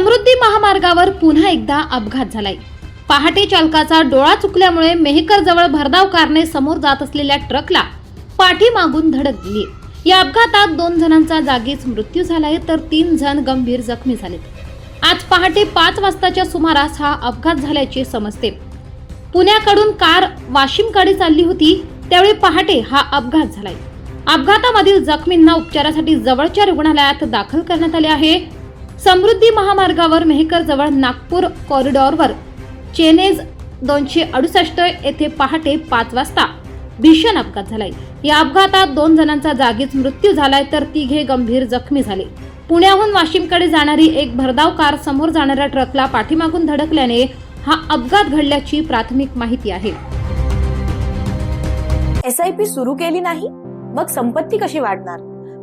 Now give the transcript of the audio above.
समृद्धी महामार्गावर पुन्हा एकदा अपघात झालाय. पहाटे चालकाचा डोळा चुकल्यामुळे मेहकर जवळ भरधाव कारने समोर जात असलेल्या ट्रकला पाठीमागून धडक दिली. या अपघातात दोन जणांचा जागीच मृत्यू झालाय तर तीन जण गंभीर जखमी झालेत. आज पहाटे पाच वाजताच्या सुमारास हा अपघात झाल्याचे समजते. पुण्याकडून कार वाशिमकडे चालली होती त्यावेळी पहाटे हा अपघात झालाय. अपघातामधील जखमींना उपचारासाठी जवळच्या रुग्णालयात दाखल करण्यात आले आहे. समृद्धी महामार्गावर मेहकर जवळ नागपूर कॉरिडॉरवर चेनेज दोनशे अडुसष्ट येथे पहाटे पाच वाजता भीषण अपघात झालाय. या अपघातात दोन जणांचा जागीच मृत्यू झालाय तर तिघे गंभीर जखमी झाले. पुण्याहून वाशिमकडे जाणारी एक भरधाव कार समोर जाणाऱ्या ट्रकला पाठीमागून धडकल्याने हा अपघात घडल्याची प्राथमिक माहिती आहे. एस आय पी सुरू केली नाही? मग संपत्ती कशी वाढणार?